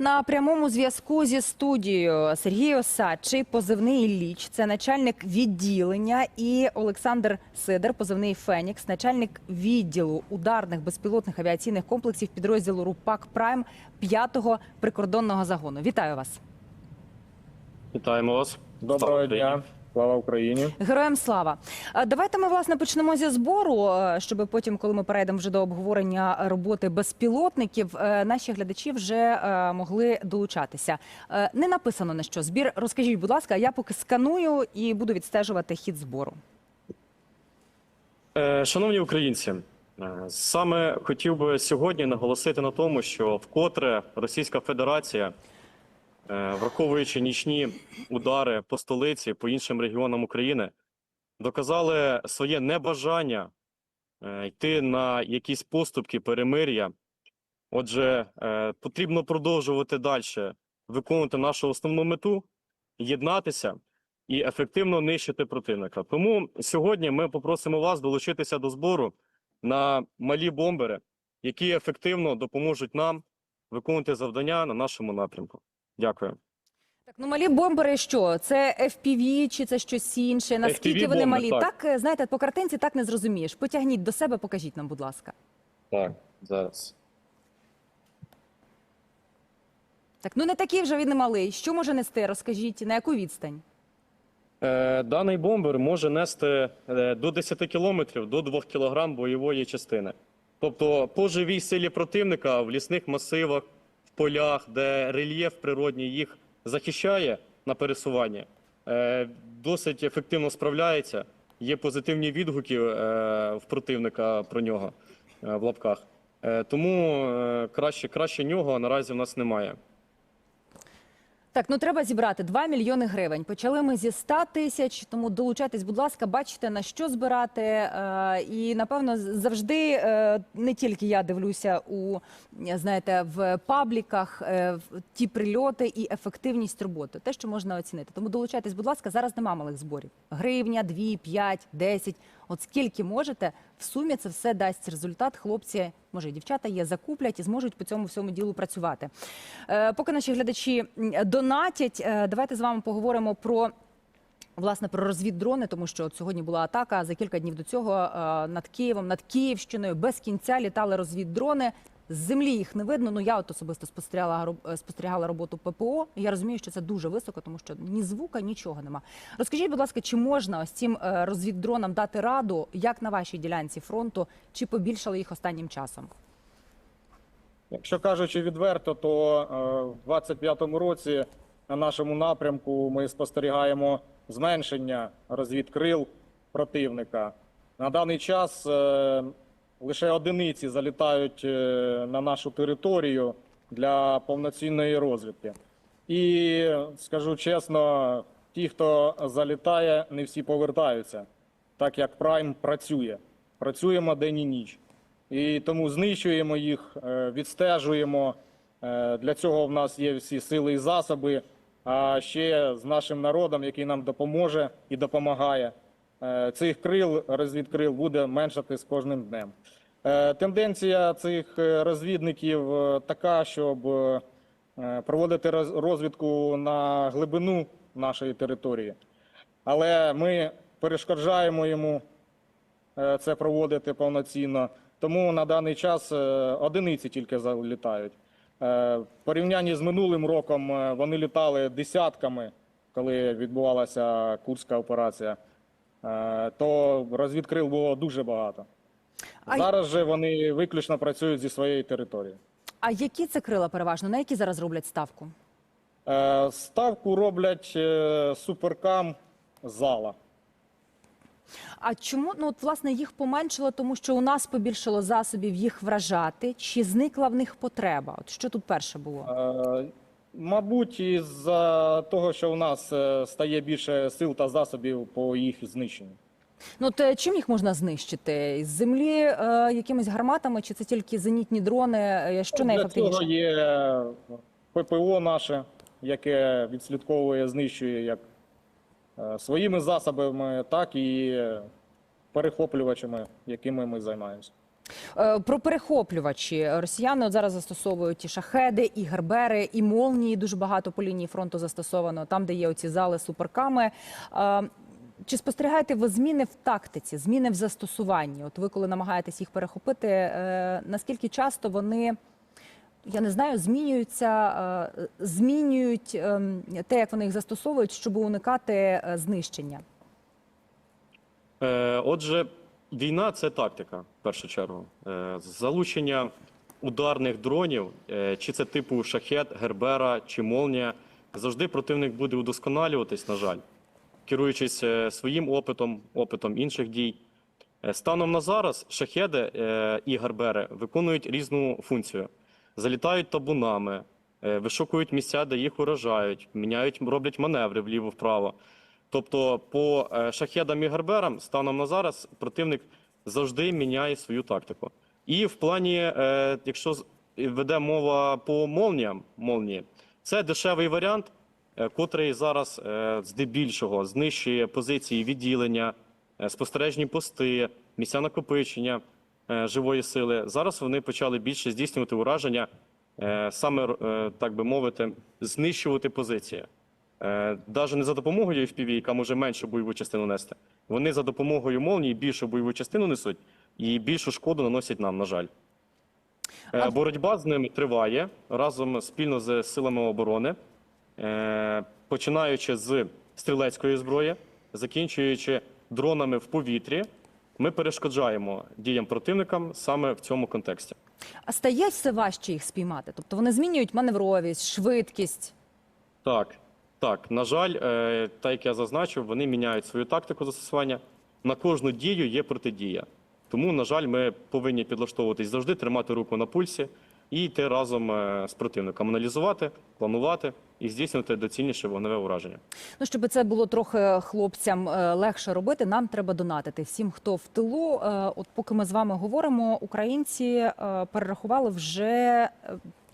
На прямому зв'язку зі студією Сергій Осадчий, позивний Ліч, це начальник відділення, і Олександр Сидор, позивний Фенікс, начальник відділу ударних безпілотних авіаційних комплексів підрозділу РУПАК Прайм 5-го прикордонного загону. Вітаю вас. Вітаємо вас. Доброго дня. Слава Україні. Героям слава. Е, Давайте ми власне почнемо зі збору, е, щоб потім, коли ми перейдемо вже до обговорення роботи безпілотників, е, наші глядачі вже могли долучатися. Не написано на що збір. Розкажіть, будь ласка, я поки сканую і буду відстежувати хід збору. Шановні українці, саме хотів би сьогодні наголосити на тому, що вкотре Російська Федерація, враховуючи нічні удари по столиці, по іншим регіонам України, доказали своє небажання е, йти на якісь поступки перемир'я. Отже, е, потрібно продовжувати далі виконувати нашу основну мету, єднатися і ефективно нищити противника. Тому сьогодні ми попросимо вас долучитися до збору на малі бомбери, які ефективно допоможуть нам виконувати завдання на нашому напрямку. Дякую. Так, ну малі бомбери що? Це FPV чи це щось інше? Наскільки вони малі? так. Так, знаєте, по картинці так не зрозумієш. Потягніть до себе, покажіть нам, будь ласка. Так, зараз. Так, ну не такий вже він і малий. Що може нести? Розкажіть, на яку відстань? Е, даний бомбер може нести е, до 10 кілометрів до 2 кілограм бойової частини. Тобто, по живій силі противника в лісних масивах, полях, де рельєф природній їх захищає на пересуванні, е, досить ефективно справляється. Є позитивні відгуки е, в противника про нього е, в лапках. Тому краще, краще нього наразі в нас немає. Так, ну треба зібрати 2 мільйони гривень. Почали ми зі 100 тисяч, тому долучайтесь, будь ласка, бачите на що збирати. Е, і напевно завжди е, не тільки я дивлюся у знаєте в пабліках е, в ті прильоти і ефективність роботи, те, що можна оцінити. Тому долучайтесь, будь ласка, зараз нема малих зборів. Гривня, 2, 5, 10. От скільки можете, в сумі це все дасть результат. Хлопці, може, і дівчата є, закуплять і зможуть по цьому всьому ділу працювати. Е, поки наші глядачі донатять, е, давайте з вами поговоримо про. Власне, про розвіддрони, тому що от сьогодні була атака за кілька днів до цього е, над Києвом, над Київщиною без кінця літали розвіддрони. З землі їх не видно. Ну я от особисто спостерігала е, спостерігала роботу ППО. Я розумію, що це дуже високо, тому що ні звука, нічого нема. Розкажіть, будь ласка, чи можна ось цим е, розвіддронам дати раду, як на вашій ділянці фронту, чи побільшали їх останнім часом? Якщо кажучи відверто, то е, в 25-му році на нашому напрямку ми спостерігаємо зменшення розвідкрил противника. На даний час лише одиниці залітають е, на нашу територію для повноцінної розвідки. І скажу чесно, ті, хто залітає, не всі повертаються, так як Прайм працює. Працюємо день і ніч. І тому знищуємо їх, е, відстежуємо. Е, Для цього в нас є всі сили і засоби. А ще з нашим народом, який нам допоможе і допомагає, цих крил, розвідкрил буде меншати з кожним днем. Е, Тенденція цих е, розвідників е, така, щоб е, проводити розвідку на глибину нашої території. Але ми перешкоджаємо йому е, це проводити повноцінно. Тому на даний час е, одиниці тільки залітають. Е, В порівнянні з минулим роком е, вони літали десятками, коли відбувалася Курська операція, Е, то розвідкрил було дуже багато. А Зараз же вони виключно працюють зі своєї території. А які це крила переважно? На які зараз роблять ставку? Е, Ставку роблять е, суперкам зала. А чому ну от власне їх поменшило, тому що у нас побільшало засобів їх вражати? Чи зникла в них потреба? От що тут перше було? Е, Мабуть, із-за того, що у нас е, стає більше сил та засобів по їх знищенню. Ну е, чим їх можна знищити? З землі е, якимись гарматами, чи це тільки зенітні дрони? Е, Що Для найефективніше? цього є е, ППО наше, яке відслідковує, знищує як своїми засобами, так і перехоплювачами, якими ми займаємося. Е, Про перехоплювачі росіяни от зараз застосовують і шахеди, і гербери, і молнії. Дуже багато по лінії фронту застосовано. Там, де є оці зали суперками. Е, Чи спостерігаєте ви зміни в тактиці, зміни в застосуванні? От ви, коли намагаєтесь їх перехопити, е, наскільки часто вони я не знаю, змінюються, змінюють ем, те, як вони їх застосовують, щоб уникати знищення? Отже, війна це тактика в першу чергу. Е, Залучення ударних дронів, е, чи це типу шахет, гербера чи молнія, завжди противник буде удосконалюватись, на жаль, керуючись е, своїм опитом, опитом інших дій. Станом на зараз шахеди і гербери виконують різну функцію. Залітають табунами, вишукують місця, де їх уражають, міняють, роблять маневри вліво-вправо. Тобто по е, шахедам і герберам станом на зараз противник завжди міняє свою тактику. І в плані, е, якщо веде мова по молніям, молнії, це дешевий варіант, е, котрий зараз здебільшого знищує позиції відділення, спостережні пости, місця накопичення живої сили. Зараз вони почали більше здійснювати ураження, саме так би мовити, знищувати позиції. Навіть не за допомогою FPV, яка може меншу бойову частину нести. Вони за допомогою молнії більшу бойову частину несуть і більшу шкоду наносять нам, на жаль. Е, А- Боротьба з ними триває разом спільно з силами оборони, е, починаючи з стрілецької зброї, закінчуючи дронами в повітрі. Ми перешкоджаємо діям противникам саме в цьому контексті. А стає все важче їх спіймати? Тобто вони змінюють маневровість, швидкість. Так, так. На жаль, е, так як я зазначив, вони міняють свою тактику застосування. На кожну дію є протидія. Тому, на жаль, ми повинні підлаштовуватись завжди, тримати руку на пульсі і йти разом е, з противником, аналізувати, планувати і здійснювати доцільніше вогневе ураження. Ну, щоб це було трохи хлопцям е, легше робити, нам треба донатити всім, хто в тилу. От поки ми з вами говоримо, українці перерахували вже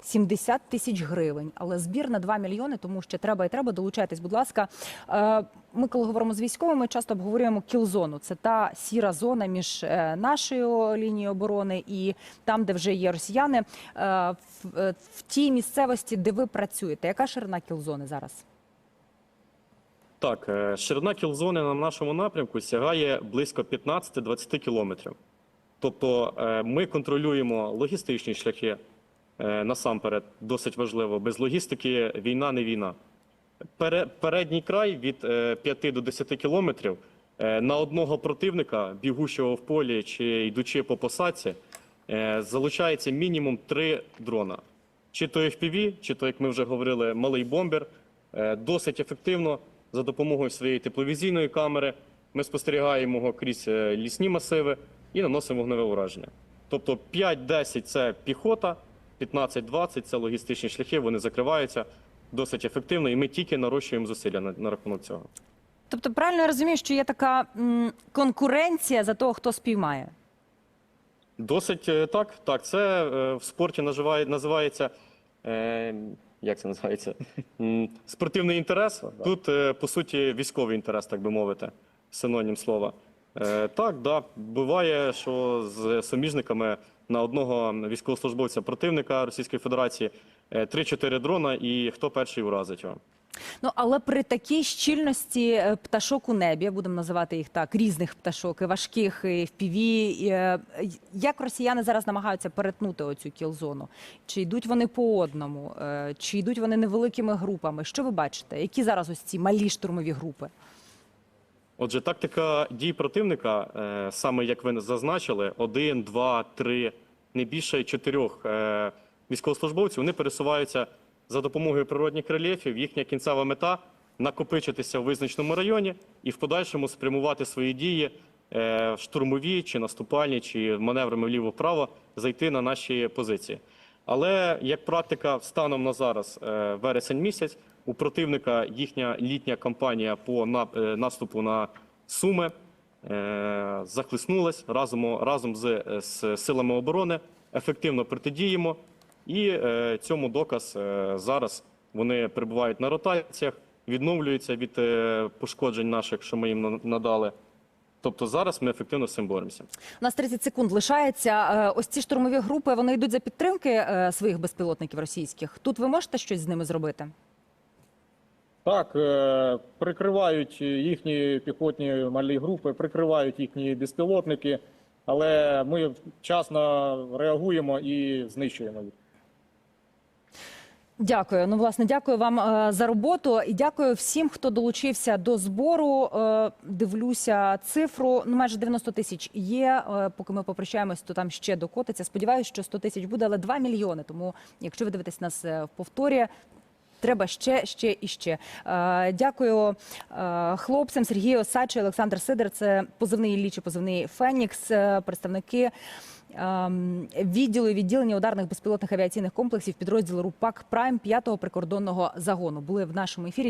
70 тисяч гривень, але збір на 2 мільйони, тому ще треба і треба. Долучайтесь, будь ласка. Е, Ми, коли говоримо з військовими, часто обговорюємо кілзону. Це та сіра зона між е, нашою лінією оборони і там, де вже є росіяни. Е, В, тій місцевості, де ви працюєте, яка ширина кілзони зараз? Так, ширина кілзони на нашому напрямку сягає близько 15-20 кілометрів. Тобто ми контролюємо логістичні шляхи насамперед, досить важливо. Без логістики війна не війна. Пере- Передній край від е, 5 до 10 кілометрів е, на одного противника, бігущого в полі чи йдучи по посадці, е, залучається мінімум 3 дрона. Чи то FPV, чи то, як ми вже говорили, малий бомбер. Е, Досить ефективно за допомогою своєї тепловізійної камери ми спостерігаємо його крізь е, лісні масиви і наносимо вогневе ураження. Тобто 5-10 це піхота, 15-20 це логістичні шляхи, вони закриваються досить ефективно, і ми тільки нарощуємо зусилля на, на рахунок цього. Тобто, правильно я розумію, що є така м, конкуренція за того, хто спіймає. Досить е, так. Так, це е, в спорті називає, називається. Е, як це називається? М, Спортивний інтерес. Тут, е, по суті, військовий інтерес, так би мовити, синонім слова. Е, так, да, буває, що з суміжниками на одного військовослужбовця противника Російської Федерації е, 3-4 дрона, і хто перший уразить його. Ну але при такій щільності е, пташок у небі, будемо називати їх так, різних пташок, і важких, і FPV, і, е, як росіяни зараз намагаються перетнути оцю кілзону? Чи йдуть вони по одному, е, чи йдуть вони невеликими групами? Що ви бачите? Які зараз ось ці малі штурмові групи? Отже, тактика дій противника, е, саме як ви зазначили, один, два, три, не більше чотирьох е, військовослужбовців, вони пересуваються за допомогою природних рельєфів. Їхня кінцева мета накопичитися в визначеному районі і в подальшому спрямувати свої дії е, штурмові чи наступальні, чи маневрами вліво-вправо зайти на наші позиції. Але як практика станом на зараз, вересень місяць, у противника їхня літня кампанія по е, наступу на Суми е, захлиснулась разом, разом з, е, з силами оборони, ефективно протидіємо. І цьому доказ зараз вони перебувають на ротаціях, відновлюються від пошкоджень наших, що ми їм на- надали. Тобто зараз ми ефективно з цим боремося. У нас 30 секунд лишається. Ось ці штурмові групи вони йдуть за підтримки своїх безпілотників російських. Тут ви можете щось з ними зробити? Так, е, прикривають їхні піхотні малі групи, прикривають їхні безпілотники, але ми вчасно реагуємо і знищуємо їх. Дякую. Ну, власне, дякую вам е, за роботу і дякую всім, хто долучився до збору. Е, дивлюся цифру. Ну, майже 90 тисяч є. Поки ми попрощаємось, то там ще докотиться. Сподіваюся, що 100 тисяч буде, але 2 мільйони. Тому, якщо ви дивитесь нас в повторі. Треба ще, ще і ще. Е, дякую е, хлопцям Сергію Осадчу, Олександр Сидор. Це позивний Ілліч позивний Фенікс, е, представники ем, відділу відділення ударних безпілотних авіаційних комплексів підрозділу РУПАК Прайм 5-го прикордонного загону. Були в нашому ефірі.